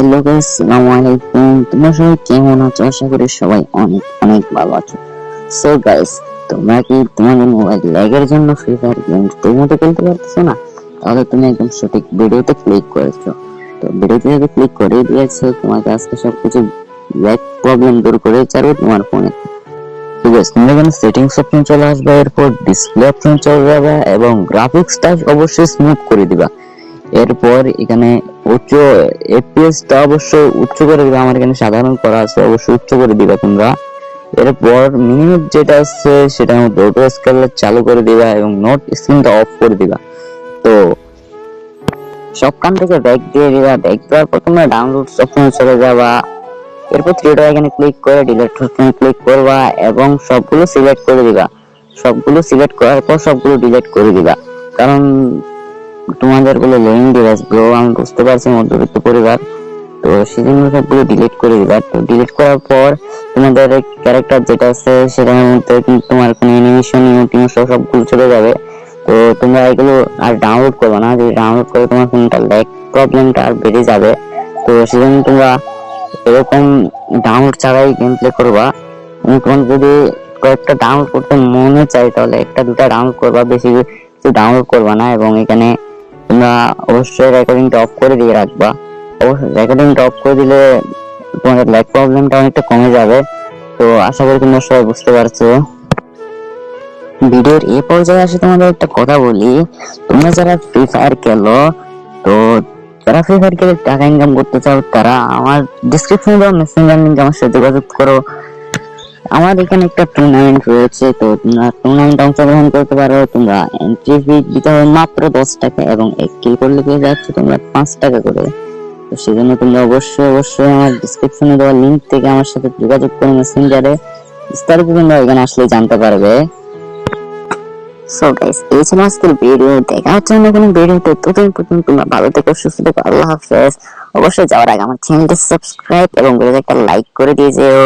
Hello guys, আসসালামু আলাইকুম। তোমরা সবাই কেমন আছো? আশা করি সবাই অনেক অনেক ভালো আছো। সো গাইস তোমরা কি তোমাদের মোবাইল জন্য ফ্রি ফায়ার গেম ঠিক মতো খেলতে না? তাহলে তুমি একদম সঠিক ভিডিওতে ক্লিক করেছ। তো ভিডিওতে যদি ক্লিক করে দিয়েছ, তোমাকে আজকে ল্যাগ প্রবলেম দূর করে ছাড়বে তোমার ফোনে ঠিক আছে তুমি এখানে সেটিংস অপশন চলে আসবে, এরপর ডিসপ্লে অপশন চলে যাবে, এবং অবশ্যই স্মুথ করে দিবা। এরপর এখানে উচ্চ এফপিএস টা অবশ্যই উচ্চ করে দিবা আমার এখানে সাধারণ করা আছে অবশ্যই উচ্চ করে দিবা তোমরা। এরপর মিনিমাম যেটা আছে সেটার মধ্যে অটো স্কেলার চালু করে দিবা এবং নোট স্ক্রিনটা অফ করে দিবা। তো সবখান থেকে ব্যাক দিয়ে দিবা ব্যাক দেওয়ার পর তোমরা ডাউনলোড অপশনে চলে যাবা। এরপর থ্রিটা এখানে ক্লিক করে ডিলিট অপশনে ক্লিক করবা এবং সবগুলো সিলেক্ট করে দিবা। সবগুলো সিলেক্ট করার পর সবগুলো ডিলিট করে দিবা। কারণ তোমাদের বলে লোয়িং ডিভাইস ব্রো আমি বুঝতে পারছি মধ্যবিত্ত পরিবার। তো সেজন্য সবগুলো ডিলিট করে দিবা। তো ডিলিট করার পর তোমাদের ক্যারেক্টার যেটা আছে সেটার মধ্যে তোমার কোনো অ্যানিমেশন ইমোটিমোশন সবগুলো চলে যাবে। তো তোমরা এগুলো আর ডাউনলোড করবে না। যদি ডাউনলোড করে তোমার ফোনটা ল্যাগ প্রবলেমটা আর বেড়ে যাবে। তো সেজন্য তোমরা এরকম ডাউনলোড ছাড়াই গেম প্লে করবা তোমার যদি কয়েকটা ডাউনলোড করতে মনে চাই তাহলে একটা দুটা ডাউনলোড করবা। বেশি ডাউনলোড করবা না। এবং এখানে তোমরা অবশ্যই রেকর্ডিংটা অফ করে দিয়ে রাখবা। অবশ্যই রেকর্ডিংটা অফ করে দিলে তোমাদের ল্যাগ প্রবলেমটা অনেকটা কমে যাবে। তো আশা করি তোমরা সবাই বুঝতে পারছ। ভিডিওর এই পর্যায়ে আসে তোমাদের একটা কথা বলি। তোমরা যারা ফ্রি ফায়ার খেলো, তো যারা ফ্রি ফায়ার খেলে টাকা ইনকাম করতে চাও, তারা আমার ডিসক্রিপশনে দেওয়া মেসেঞ্জার লিঙ্কে আমার সাথে যোগাযোগ করো। আমার এখানে একটা টুর্নামেন্ট রয়েছে, তো তোমরা টুর্নামেন্ট অংশগ্রহণ করতে পারো। তোমরা এন্ট্রি ফি দিতে হবে মাত্র দশ টাকা এবং এক কিল করলে পেয়ে যাচ্ছ তোমরা পাঁচ টাকা করে। তো সেজন্য তোমরা অবশ্যই অবশ্যই আমার ডিসক্রিপশনে দেওয়া লিঙ্ক থেকে আমার সাথে যোগাযোগ করো মেসেঞ্জারে বিস্তারিত তোমরা এখানে আসলে জানতে পারবে। সো গাইস এই ছিল আজকের ভিডিও দেখা হচ্ছে অন্য কোনো ভিডিওতে ততদিন পর্যন্ত তোমরা ভালো থেকো, সুস্থ থেকো। আল্লাহ হাফেজ। অবশ্যই যাওয়ার আগে আমার চ্যানেলটি সাবস্ক্রাইব এবং একটা লাইক করে দিয়ে যেও।